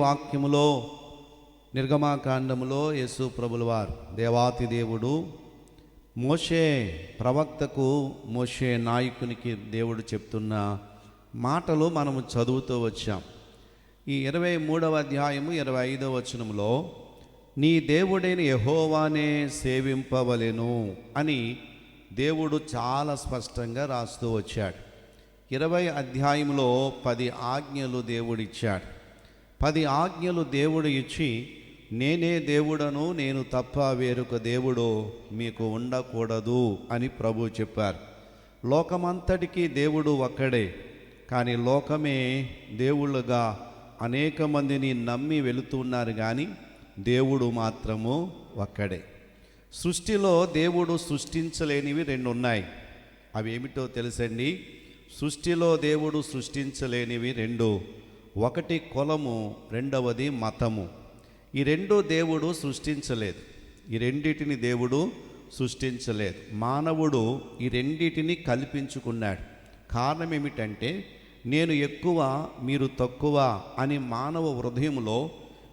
వాక్యములో నిర్గమాకాండములో యేసు ప్రభులవారు దేవాతి దేవుడు మోషే ప్రవక్తకు మోషే నాయకునికి దేవుడు చెప్తున్న మాటలు మనము చదువుతూ వచ్చాం. ఈ ఇరవై మూడవ అధ్యాయము ఇరవై ఐదవ వచనములో నీ దేవుడైన యహోవానే సేవింపవలెను అని దేవుడు చాలా స్పష్టంగా రాస్తూ వచ్చాడు. ఇరవై అధ్యాయంలో పది ఆజ్ఞలు దేవుడిచ్చాడు. పది ఆజ్ఞలు దేవుడు ఇచ్చి నేనే దేవుడను నేను తప్ప వేరొక దేవుడు మీకు ఉండకూడదు అని ప్రభు చెప్పారు. లోకమంతటికీ దేవుడు ఒక్కడే కానీ లోకమే దేవుళ్ళుగా అనేక మందిని నమ్మి వెళుతున్నారు కానీ దేవుడు మాత్రము ఒక్కడే. సృష్టిలో దేవుడు సృష్టించలేనివి రెండు ఉన్నాయి అవి ఏమిటో తెలుసండి? సృష్టిలో దేవుడు సృష్టించలేనివి రెండు. ఒకటి కులము రెండవది మతము. ఈ రెండు దేవుడు సృష్టించలేదు. ఈ రెండిటిని దేవుడు సృష్టించలేదు. మానవుడు ఈ రెండిటిని కల్పించుకున్నాడు. కారణం ఏమిటంటే నేను ఎక్కువ మీరు తక్కువ అని మానవ హృదయంలో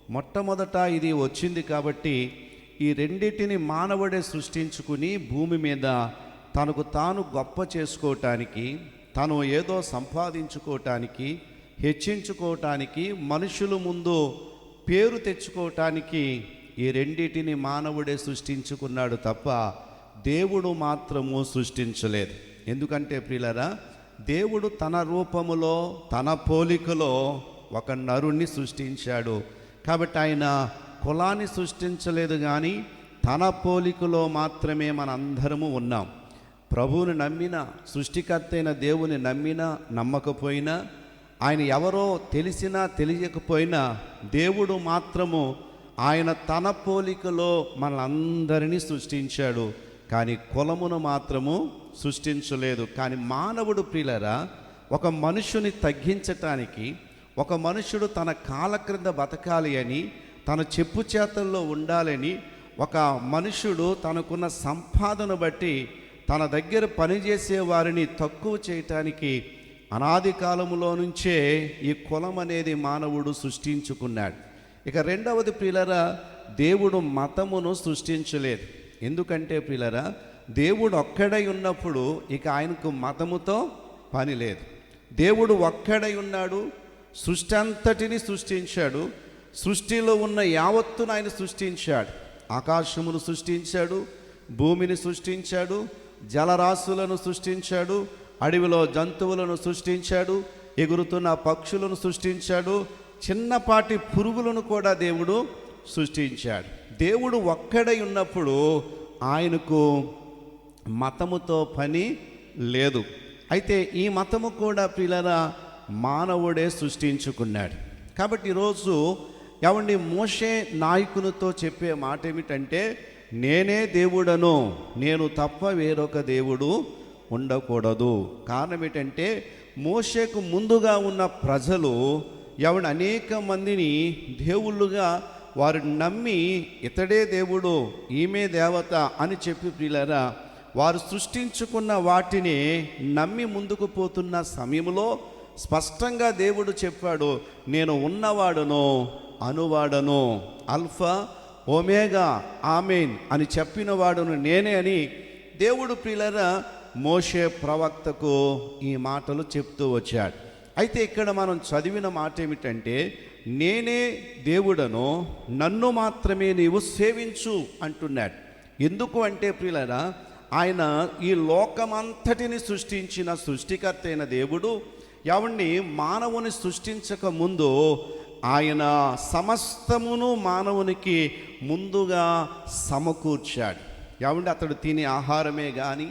మొట్టమొదట ఇది వచ్చింది కాబట్టి ఈ రెండిటిని మానవుడే సృష్టించుకుని భూమి మీద తనకు తాను గొప్ప చేసుకోవటానికి తను ఏదో సంపాదించుకోవటానికి హెచ్చించుకోవటానికి మనుషుల ముందు పేరు తెచ్చుకోవటానికి ఈ రెండింటిని మానవుడే సృష్టించుకున్నాడు తప్ప దేవుడు మాత్రము సృష్టించలేదు. ఎందుకంటే ప్రియులరా దేవుడు తన రూపములో తన పోలికలో ఒక నరుణ్ణి సృష్టించాడు. కాబట్టి ఆయన కులాన్ని సృష్టించలేదు కానీ తన పోలికలో మాత్రమే మనందరము ఉన్నాం. ప్రభువుని నమ్మిన సృష్టికర్త అయిన దేవుని నమ్మినా నమ్మకపోయినా ఆయన ఎవరో తెలిసినా తెలియకపోయినా దేవుడు మాత్రము ఆయన తన పోలికలో మనందరినీ సృష్టించాడు. కానీ కులమును మాత్రము సృష్టించలేదు. కానీ మానవుడు ప్రియులరా ఒక మనుషుని తగ్గించటానికి ఒక మనుషుడు తన కాల క్రింద బతకాలి అని తన చెప్పు చేతల్లో ఉండాలని ఒక మనుషుడు తనకున్న సంపాదన బట్టి తన దగ్గర పనిచేసే వారిని తక్కువ చేయటానికి అనాది కాలములో నుంచే ఈ కులం అనేది మానవుడు సృష్టించుకున్నాడు. ఇక రెండవది ప్రియులరా దేవుడు మతమును సృష్టించలేదు. ఎందుకంటే ప్రియులరా దేవుడు ఒక్కడై ఉన్నప్పుడు ఇక ఆయనకు మతముతో పని లేదు. దేవుడు ఒక్కడై ఉన్నాడు సృష్టి అంతటిని సృష్టించాడు సృష్టిలో ఉన్న యావత్తును ఆయన సృష్టించాడు. ఆకాశమును సృష్టించాడు భూమిని సృష్టించాడు జలరాశులను సృష్టించాడు అడవిలో జంతువులను సృష్టించాడు ఎగురుతున్న పక్షులను సృష్టించాడు చిన్నపాటి పురుగులను కూడా దేవుడు సృష్టించాడు. దేవుడు ఒక్కడై ఉన్నప్పుడు ఆయనకు మతముతో పని లేదు. అయితే ఈ మతము కూడా పిల్లల మానవుడే సృష్టించుకున్నాడు. కాబట్టి ఈరోజు ఎవండి మోషే నాయకునితో చెప్పే మాట ఏమిటంటే నేనే దేవుడను నేను తప్ప వేరొక దేవుడు ఉండకూడదు. కారణం ఏంటంటే మోషేకు ముందుగా ఉన్న ప్రజలు ఎవడు అనేక మందిని దేవుళ్ళుగా వారు నమ్మి ఇతడే దేవుడు ఈమె దేవత అని చెప్పి ప్రియులరా వారు సృష్టించుకున్న వాటిని నమ్మి ముందుకు పోతున్న సమయంలో స్పష్టంగా దేవుడు చెప్పాడు నేను ఉన్నవాడను అనువాడను అల్ఫా ఒమేగా ఆమెన్ అని చెప్పిన వాడును నేనే అని దేవుడు ప్రియులరా మోషే ప్రవక్తకు ఈ మాటలు చెప్తూ వచ్చాడు. అయితే ఇక్కడ మనం చదివిన మాట ఏమిటంటే నేనే దేవుడను నన్ను మాత్రమే నీవు సేవించు అంటున్నాడు. ఎందుకు అంటే ప్రియులరా ఆయన ఈ లోకమంతటిని సృష్టించిన సృష్టికర్త అయిన దేవుడు ఎవరిని మానవుని సృష్టించక ముందు ఆయన సమస్తమును మానవునికి ముందుగా సమకూర్చాడు. ఏమంటే అతడు తినే ఆహారమే కానీ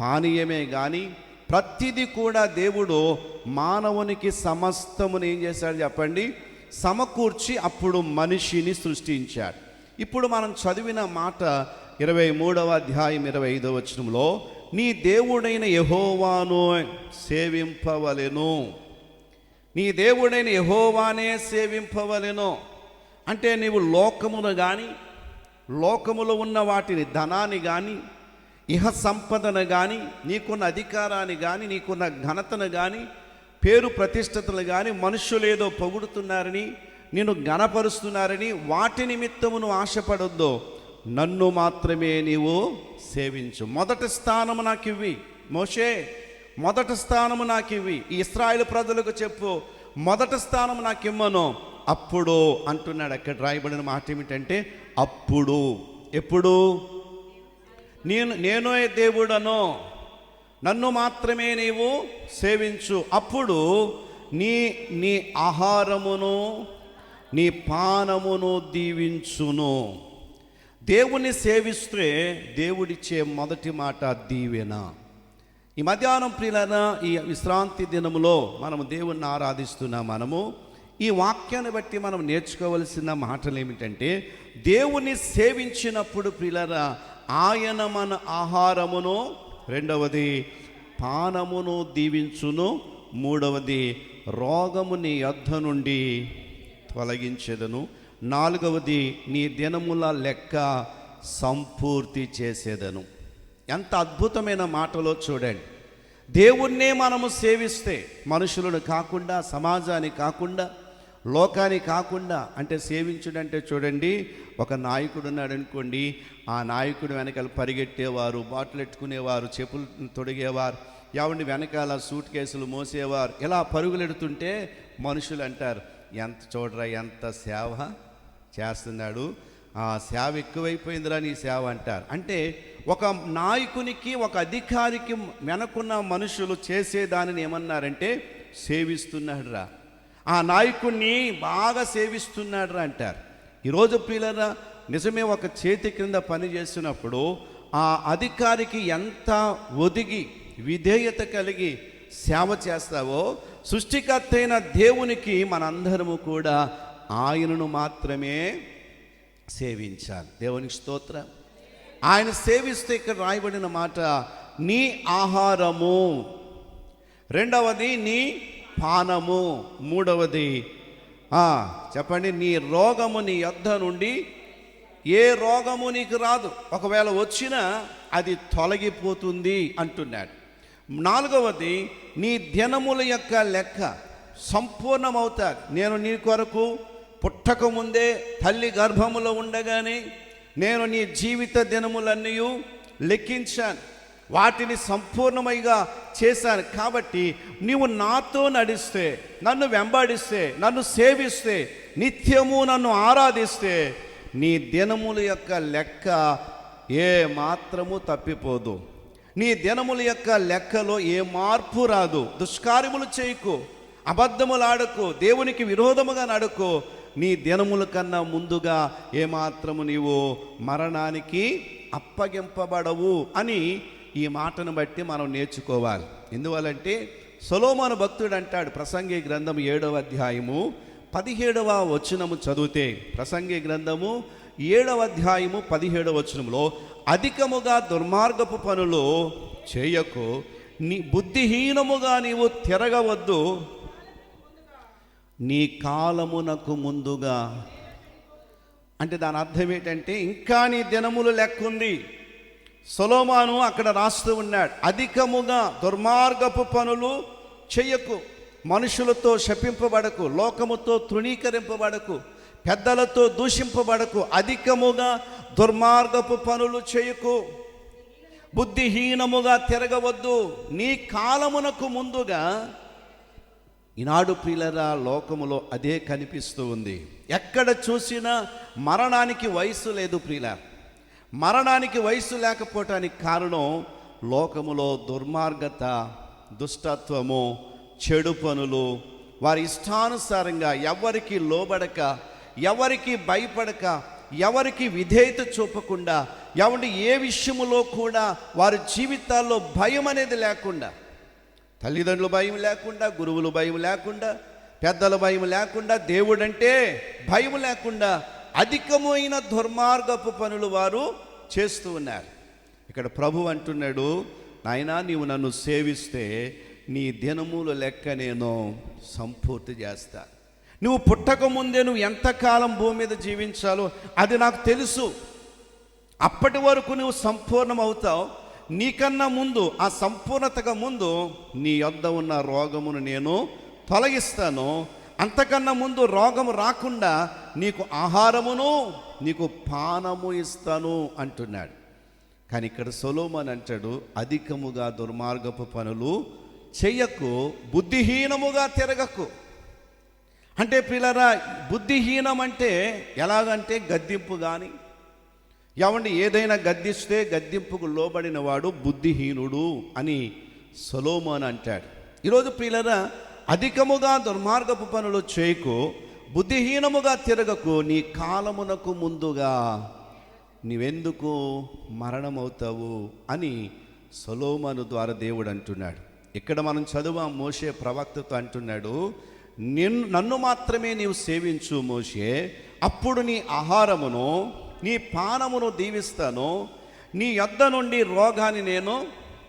పానీయమే కానీ ప్రతిదీ కూడా దేవుడు మానవునికి సమస్తమును ఏం చేశాడు చెప్పండి? సమకూర్చి అప్పుడు మనిషిని సృష్టించాడు. ఇప్పుడు మనం చదివిన మాట ఇరవై మూడవ అధ్యాయం ఇరవై ఐదవ వచనంలో నీ దేవుడైన యహోవాను సేవింపవలెను. నీ దేవుడైన యహోవానే సేవింపవలెను. అంటే నీవు లోకమును కానీ లోకములో ఉన్న వాటిని ధనాన్ని కానీ ఇహ సంపదను కానీ నీకున్న అధికారాన్ని కానీ నీకున్న ఘనతను కానీ పేరు ప్రతిష్టతలు కానీ మనుషులేదో పొగుడుతున్నారని నేను ఘనపరుస్తున్నారని వాటి నిమిత్తము నువ్వు ఆశపడొద్దు. నన్ను మాత్రమే నీవు సేవించు. మొదటి స్థానము నాకు ఇవ్వి మోషే మొదటి స్థానము నాకు ఇవ్వి ఈ ఇస్రాయేల్ ప్రజలకు చెప్పు. మొదటి స్థానం నాకు ఇమ్మను అప్పుడు అంటున్నాడు అక్కడ రాయబడిన మాట ఏమిటంటే అప్పుడు. ఎప్పుడు? నేను నేనే దేవుడను. నన్ను మాత్రమే నీవు సేవించు. అప్పుడు నీ నీ ఆహారమును నీ పానమును దీవించును. దేవుణ్ణి సేవిస్తే దేవుడిచ్చే మొదటి మాట దీవెన. ఈ మధ్యాహ్నం ప్రిలన ఈ విశ్రాంతి దినములో మనము దేవుణ్ణి ఆరాధిస్తున్నాం మనము ఈ వాక్యాన్ని బట్టి మనం నేర్చుకోవలసిన మాటలు ఏమిటంటే దేవుని సేవించినప్పుడు ప్రియులన ఆయన మన ఆహారమును రెండవది పానమును దీవించును మూడవది రోగము నీ అద్ద నుండి తొలగించేదను నాలుగవది నీ దినముల లెక్క సంపూర్తి చేసేదను. ఎంత అద్భుతమైన మాటలో చూడండి. దేవుణ్ణే మనము సేవిస్తే మనుషులను కాకుండా సమాజాన్ని కాకుండా లోకాన్ని కాకుండా అంటే సేవించుడంటే చూడండి ఒక నాయకుడు ఉన్నాడు అనుకోండి ఆ నాయకుడు వెనకాల పరిగెట్టేవారు బాటిల్ ఎట్టుకునేవారు చెప్పులు తొడిగేవారు ఎవరిని వెనకాల సూట్ కేసులు మోసేవారు ఇలా పరుగులెడుతుంటే మనుషులు అంటారు ఎంత చూడరా ఎంత సేవ చేస్తున్నాడు ఆ సేవ ఎక్కువైపోయిందిరా నీ సేవ అంటారు. అంటే ఒక నాయకునికి ఒక అధికారికి వెనకున్న మనుషులు చేసే దానిని ఏమన్నారంటే సేవిస్తున్నాడు రా ఆ నాయకుణ్ణి బాగా సేవిస్తున్నాడు రా అంటారు. ఈరోజు ప్రియులరా నిజమే ఒక చేతి క్రింద పని చేస్తున్నప్పుడు ఆ అధికారికి ఎంత ఒదిగి విధేయత కలిగి సేవ చేస్తావో సృష్టికర్త అయిన దేవునికి మనందరము కూడా ఆయనను మాత్రమే సేవించాలి. దేవునికి స్తోత్రం. ఆయన సేవిస్తే ఇక్కడ రాయబడిన మాట నీ ఆహారము. రెండవది నీ పానము. మూడవది చెప్పండి నీ రోగము నీ యొద్ధ నుండి ఏ రోగము నీకు రాదు. ఒకవేళ వచ్చినా అది తొలగిపోతుంది అంటున్నాడు. నాలుగవది నీ దినముల యొక్క లెక్క సంపూర్ణమవుతాది. నేను నీ కొరకు పుట్టకముందే తల్లి గర్భములో ఉండగానే నేను నీ జీవిత దినములన్నీ లెక్కించాను. వాటిని సంపూర్ణమైగా చేశాను కాబట్టి నీవు నాతో నడిస్తే నన్ను వెంబడిస్తే నన్ను సేవిస్తే నిత్యము నన్ను ఆరాధిస్తే నీ దినముల యొక్క లెక్క ఏ మాత్రము తప్పిపోదు. నీ దినముల యొక్క లెక్కలో ఏ మార్పు రాదు. దుష్కార్యములు చేయకు అబద్ధములాడకు దేవునికి విరోధముగా నడుకు. నీ దినముల కన్నా ముందుగా ఏమాత్రము నీవు మరణానికి అప్పగింపబడవు అని ఈ మాటను బట్టి మనం నేర్చుకోవాలి. ఎందువలంటే సొలోమాను భక్తుడు అంటాడు ప్రసంగి గ్రంథం ఏడవ అధ్యాయము పదిహేడవ వచనము చదివితే ప్రసంగి గ్రంథము ఏడవ అధ్యాయము పదిహేడవ వచనంలో అధికముగా దుర్మార్గపు పనులు చేయకు నీ బుద్ధిహీనముగా నీవు తిరగవద్దు. నీ కాలమునకు ముందుగా. అంటే దాని అర్థం ఏంటంటే ఇంకా నీ దినములు లెక్కుంది సొలోమాను అక్కడ రాస్తూ ఉన్నాడు. అధికముగా దుర్మార్గపు పనులు చెయ్యకు మనుషులతో శపింపబడకు లోకముతో తృణీకరింపబడకు పెద్దలతో దూషింపబడకు అధికముగా దుర్మార్గపు పనులు చేయకు. బుద్ధిహీనముగా తిరగవద్దు. నీ కాలమునకు ముందుగా ఈనాడు ప్రియులరా లోకములో అదే కనిపిస్తూ ఉంది. ఎక్కడ చూసినా మరణానికి వయసు లేదు ప్రియులారా. మరణానికి వయస్సు లేకపోవటానికి కారణం లోకములో దుర్మార్గత దుష్టత్వము చెడు పనులు. వారి ఇష్టానుసారంగా ఎవరికి లోబడక ఎవరికి భయపడక ఎవరికి విధేయత చూపకుండా ఎవరి ఏ విషయములో కూడా వారి జీవితాల్లో భయం అనేది లేకుండా తల్లిదండ్రుల భయం లేకుండా గురువులు భయం లేకుండా పెద్దల భయం లేకుండా దేవుడంటే భయం లేకుండా అధికమైన దుర్మార్గపు పనులు వారు చేస్తూ ఉన్నారు. ఇక్కడ ప్రభు అంటున్నాడు నాయనా నీవు నన్ను సేవిస్తే నీ దినముల లెక్క నేను సంపూర్తి చేస్తా. నువ్వు పుట్టక ముందే నువ్వు ఎంతకాలం భూమి మీద జీవించాలో అది నాకు తెలుసు. అప్పటి వరకు నువ్వు సంపూర్ణం అవుతావు నీకన్నా ముందు ఆ సంపూర్ణతగా ముందు నీ యొద్ద ఉన్న రోగమును నేను తొలగిస్తాను. అంతకన్నా ముందు రోగము రాకుండా నీకు ఆహారమును నీకు పానము ఇస్తాను అంటున్నాడు. కానీ ఇక్కడ సొలోమన్ అంటాడు అధికముగా దుర్మార్గపు పనులు చెయ్యకు బుద్ధిహీనముగా తిరగకు. అంటే పిల్లరా బుద్ధిహీనం అంటే ఎలాగంటే గద్దింపు కానీ ఎవండి ఏదైనా గద్దిస్తే గద్దింపుకు లోబడిన వాడు బుద్ధిహీనుడు అని సొలోమోన్ అంటాడు. ఈరోజు ప్రియులరా అధికముగా దుర్మార్గపు పనులు చేయకు బుద్ధిహీనముగా తిరగకు నీ కాలమునకు ముందుగా నీవెందుకు మరణమవుతావు అని సొలోమను ద్వారా దేవుడు అంటున్నాడు. ఇక్కడ మనం చదువు మోషే ప్రవక్తతో అంటున్నాడు నిన్ను నన్ను మాత్రమే నీవు సేవించు మోషే అప్పుడు నీ ఆహారమును నీ పానమును దీవిస్తాను నీ యొద్ద నుండి రోగాన్ని నేను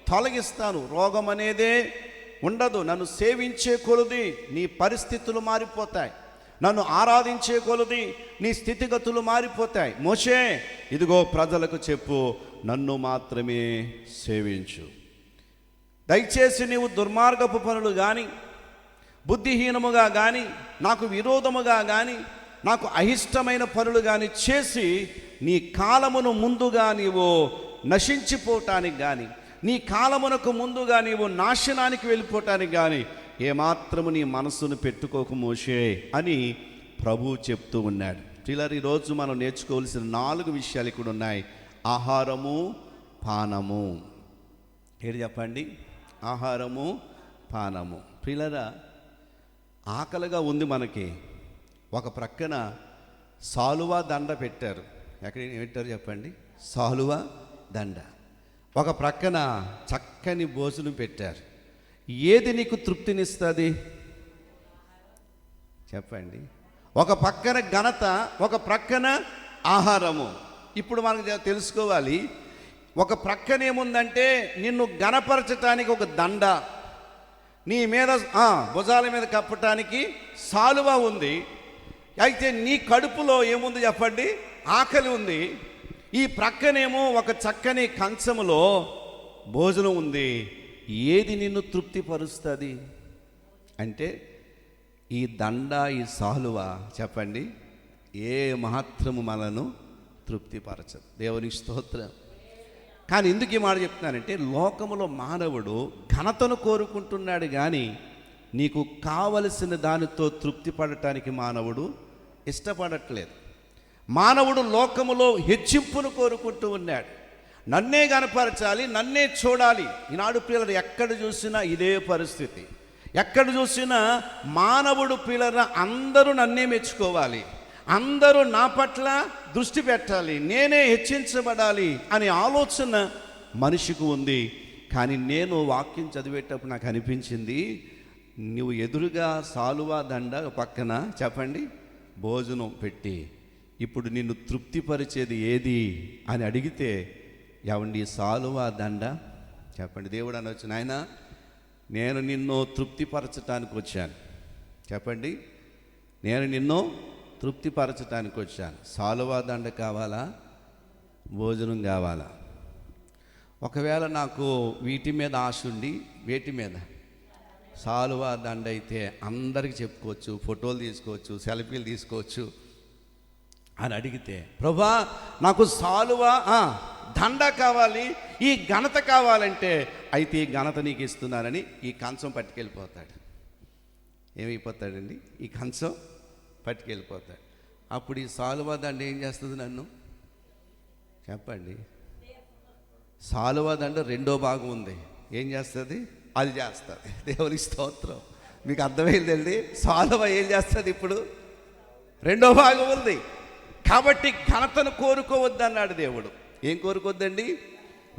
తొలగిస్తాను. రోగం అనేదే ఉండదు నన్ను సేవించే కొలది నీ పరిస్థితులు మారిపోతాయి. నన్ను ఆరాధించే కొలది నీ స్థితిగతులు మారిపోతాయి. మోషే ఇదిగో ప్రజలకు చెప్పు నన్ను మాత్రమే సేవించు. దయచేసి నీవు దుర్మార్గపు పనులు కానీ బుద్ధిహీనముగా కానీ నాకు విరోధముగా కానీ నాకు అయిష్టమైన పనులు కానీ చేసి నీ కాలమును ముందుగా నీవు నశించిపోవటానికి కానీ నీ కాలమునకు ముందుగా నీవు నాశనానికి వెళ్ళిపోవటానికి కానీ ఏమాత్రము నీ మనస్సును పెట్టుకోకు మోషే అని ప్రభు చెప్తూ ఉన్నాడు. పిల్లలు ఈరోజు మనం నేర్చుకోవాల్సిన నాలుగు విషయాలు ఇక్కడ ఉన్నాయి. ఆహారము పానము. ఏది చెప్పండి. ఆహారము పానము. పిల్లరా ఆకలిగా ఉంది మనకి. ఒక ప్రక్కన సాలువా దండ పెట్టారు. ఎక్కడ పెట్టారు చెప్పండి? సాలువా దండ. ఒక ప్రక్కన చక్కని భోజనం పెట్టారు. ఏది నీకు తృప్తినిస్తుంది? చెప్పండి. ఒక పక్కన ఘనత ఒక ప్రక్కన ఆహారము. ఇప్పుడు మనకు తెలుసుకోవాలి. ఒక ప్రక్కన ఏముందంటే నిన్ను గణపరచటానికి ఒక దండ. నీ మీద భుజాల మీద కప్పటానికి సాలువ ఉంది. అయితే నీ కడుపులో ఏముంది చెప్పండి? ఆకలి ఉంది. ఈ ప్రక్కనేమో ఒక చక్కని కంచములో భోజనం ఉంది. ఏది నిన్ను తృప్తిపరుస్తుంది? అంటే ఈ దండ ఈ సాలువ చెప్పండి ఏ మాత్రము మనను తృప్తిపరచదు. దేవుని స్తోత్రం. కానీ ఎందుకు ఈ మాట చెప్తున్నానంటే లోకములో మానవుడు ఘనతను కోరుకుంటున్నాడు కానీ నీకు కావలసిన దానితో తృప్తి పడటానికి మానవుడు ఇష్టపడట్లేదు. మానవుడు లోకములో హెచ్చింపును కోరుకుంటూ ఉన్నాడు. నన్నే కనపరచాలి నన్నే చూడాలి. ఈనాడు పిల్లలు ఎక్కడ చూసినా ఇదే పరిస్థితి. ఎక్కడ చూసినా మానవుడు పిల్లల అందరూ నన్నే మెచ్చుకోవాలి. అందరూ నా పట్ల దృష్టి పెట్టాలి నేనే హెచ్చించబడాలి అనే ఆలోచన మనిషికి ఉంది. కానీ నేను వాక్యం చదివేటప్పుడు నాకు అనిపించింది నువ్వు ఎదురుగా సాలువా దండ పక్కన చెప్పండి భోజనం పెట్టి. ఇప్పుడు నిన్ను తృప్తిపరిచేది ఏది? అని అడిగితే ఎవండి సాలువా దండ? చెప్పండి దేవుడు అనొచ్చు నాయన నేను నిన్ను తృప్తిపరచటానికి వచ్చాను. చెప్పండి నేను నిన్ను తృప్తిపరచటానికి వచ్చాను. సాలువా దండ కావాలా? భోజనం కావాలా? ఒకవేళ నాకు వీటి మీద ఆశ ఉండి వేటి మీద సాలువా దండ అయితే అందరికి చెప్పుకోవచ్చు ఫోటోలు తీసుకోవచ్చు సెల్ఫీలు తీసుకోవచ్చు అని అడిగితే ప్రభా నాకు సాలువా దండ కావాలి ఈ ఘనత కావాలంటే అయితే ఈ ఘనత నీకు ఇస్తున్నానని ఈ కంచం పట్టుకెళ్ళిపోతాడు. ఏమైపోతాడండి? ఈ కంచం పట్టుకెళ్ళిపోతాడు. అప్పుడు ఈ సాలువా దండ ఏం చేస్తుంది నన్ను? చెప్పండి. సాలువా దండ రెండో భాగం ఉంది. ఏం చేస్తుంది? అది చేస్తుంది. దేవుని స్తోత్రం. మీకు అర్థమైందండి? సాలువ ఏం చేస్తుంది ఇప్పుడు? రెండో భాగం ఉంది. కాబట్టి ఘనతను కోరుకోవద్దన్నాడు దేవుడు. ఏం కోరుకోవద్దండి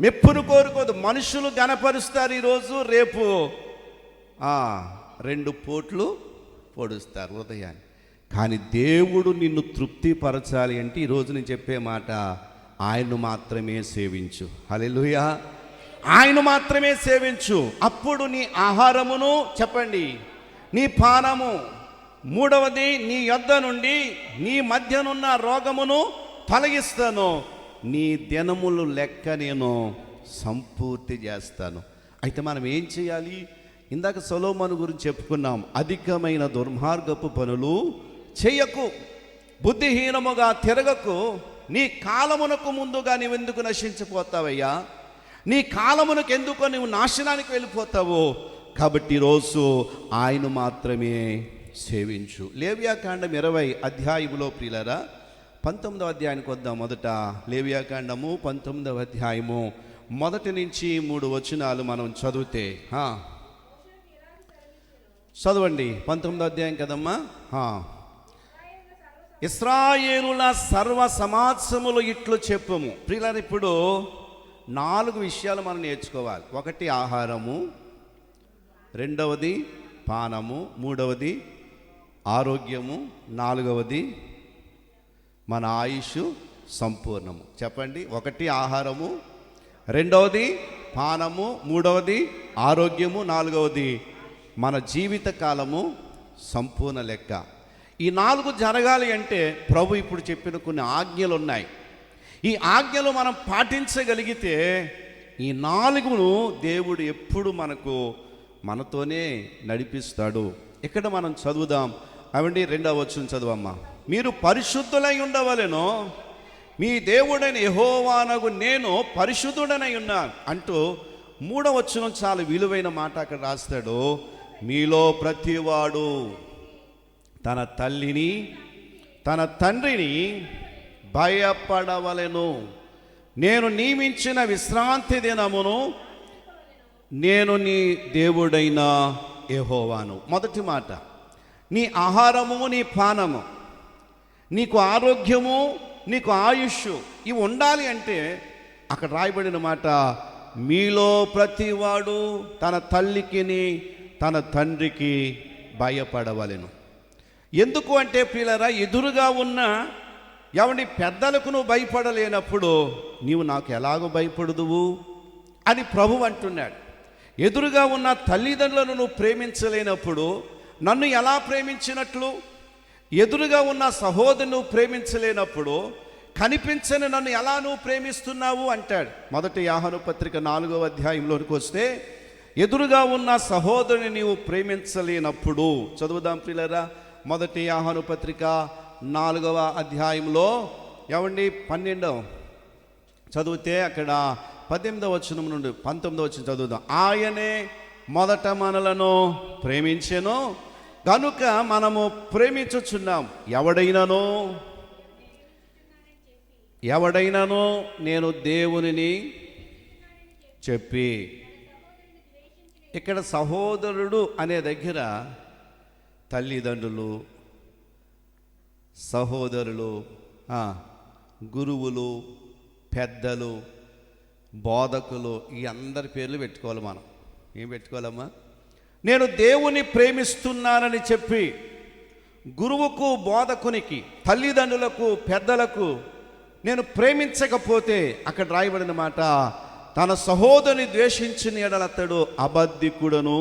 మెప్పును కోరుకోవద్దు మనుషులు గనపరుస్తారు ఈరోజు రేపు రెండు పోట్లు పొడుస్తారు హృదయాన్ని కానీ దేవుడు నిన్ను తృప్తిపరచాలి అంటే ఈరోజు నేను చెప్పే మాట ఆయన్ను మాత్రమే సేవించు. హల్లెలూయా. ఆయన మాత్రమే సేవించు. అప్పుడు నీ ఆహారమును చెప్పండి నీ పానము మూడవది నీ యొద్ద నుండి నీ మధ్యనున్న రోగమును తొలగిస్తాను. నీ దినములు లెక్క నేను సంపూర్తి చేస్తాను. అయితే మనం ఏం చేయాలి? ఇందాక సొలోమను గురించి చెప్పుకున్నాం. అధికమైన దుర్మార్గపు పనులు చేయకు. బుద్ధిహీనముగా తిరగకు. నీ కాలమునకు ముందుగా నీవెందుకు నశించిపోతావయ్యా? నీ కాలమునకు ఎందుకు నువ్వు నాశనానికి వెళ్ళిపోతావు. కాబట్టి ఈరోజు ఆయన మాత్రమే సేవించు. లేవ్యాకాండం ఇరవై అధ్యాయములో ప్రియులరా పంతొమ్మిదవ అధ్యాయానికి వద్దాం మొదట. లేవియాకాండము పంతొమ్మిదవ అధ్యాయము. మొదటి నుంచి మూడు వచనాలు మనం చదివితే చదవండి. పంతొమ్మిదో అధ్యాయం కదమ్మా? ఇస్రాయేలుల సర్వ సమాజములు ఇట్లు చెప్పుము. ప్రియులారు ఇప్పుడు నాలుగు విషయాలు మనం నేర్చుకోవాలి. ఒకటి ఆహారము రెండవది పానము మూడవది ఆరోగ్యము నాలుగవది మన ఆయుష్ సంపూర్ణము. చెప్పండి ఒకటి ఆహారము రెండవది పానము మూడవది ఆరోగ్యము నాలుగవది మన జీవిత కాలము సంపూర్ణ లెక్క. ఈ నాలుగు జరగాలి అంటే ప్రభు ఇప్పుడు చెప్పిన కొన్ని ఆజ్ఞలు ఉన్నాయి ఈ ఆజ్ఞలు మనం పాటించగలిగితే ఈ నాలుగును దేవుడు ఎప్పుడు మనకు మనతోనే నడిపిస్తాడు. ఇక్కడ మనం చదువుదాం? అవండి రెండవ వచ్చిన చదువమ్మా. మీరు పరిశుద్ధులై ఉండవలెను. మీ దేవుడైన యహోవానగు నేను పరిశుద్ధుడనై ఉన్నాను. అంటూ మూడవ వచనం చాలా విలువైన మాట అక్కడ రాస్తాడు. మీలో ప్రతివాడు తన తల్లిని తన తండ్రిని భయపడవలెను. నేను నియమించిన విశ్రాంతి దినమును నేను నీ దేవుడైన యెహోవాను. మొదటి మాట నీ ఆహారము నీ పానము. నీకు ఆరోగ్యము నీకు ఆయుష్ ఇవి ఉండాలి అంటే అక్కడ రాయబడిన మాట మీలో ప్రతివాడు తన తల్లికిని తన తండ్రికి భయపడవలెను. ఎందుకు అంటే ప్రియులరా ఎదురుగా ఉన్న ఎవరి పెద్దలకు నువ్వు భయపడలేనప్పుడు నీవు నాకు ఎలాగో భయపడదువు? అని ప్రభు అంటున్నాడు. ఎదురుగా ఉన్న తల్లిదండ్రులను నువ్వు ప్రేమించలేనప్పుడు నన్ను ఎలా ప్రేమించినట్లు? ఎదురుగా ఉన్న సహోదరుని నువ్వు ప్రేమించలేనప్పుడు కనిపించని నన్ను ఎలా నువ్వు ప్రేమిస్తున్నావు అంటాడు. మొదటి యాహను పత్రిక నాలుగవ అధ్యాయంలోనికి వస్తే ఎదురుగా ఉన్న సహోదరుని నీవు ప్రేమించలేనప్పుడు చదువుదాం పిల్లరా మొదటి యాహను పత్రిక నాలుగవ అధ్యాయంలో ఎవండి పన్నెండవ చదివితే అక్కడ పద్దెనిమిదవ వచనం నుండి పంతొమ్మిదవ వచ్చిన చదువుదాం. ఆయనే మొదట మనలను ప్రేమించెను కనుక మనము ప్రేమించుచున్నాం. ఎవడైనానో? ఎవడైనానో నేను దేవునిని చెప్పి. ఇక్కడ సహోదరుడు అనే దగ్గర తల్లిదండ్రులు సహోదరులు గురువులు పెద్దలు బోధకులు ఈ అందరి పేర్లు పెట్టుకోవాలి మనం. ఏం పెట్టుకోవాలమ్మా? నేను దేవుని ప్రేమిస్తున్నానని చెప్పి గురువుకు బోధకునికి తల్లిదండ్రులకు పెద్దలకు నేను ప్రేమించకపోతే అక్కడ రాయబడిన మాట తన సహోదరుని ద్వేషించిన ఎడలతడు అబద్ధికుడను.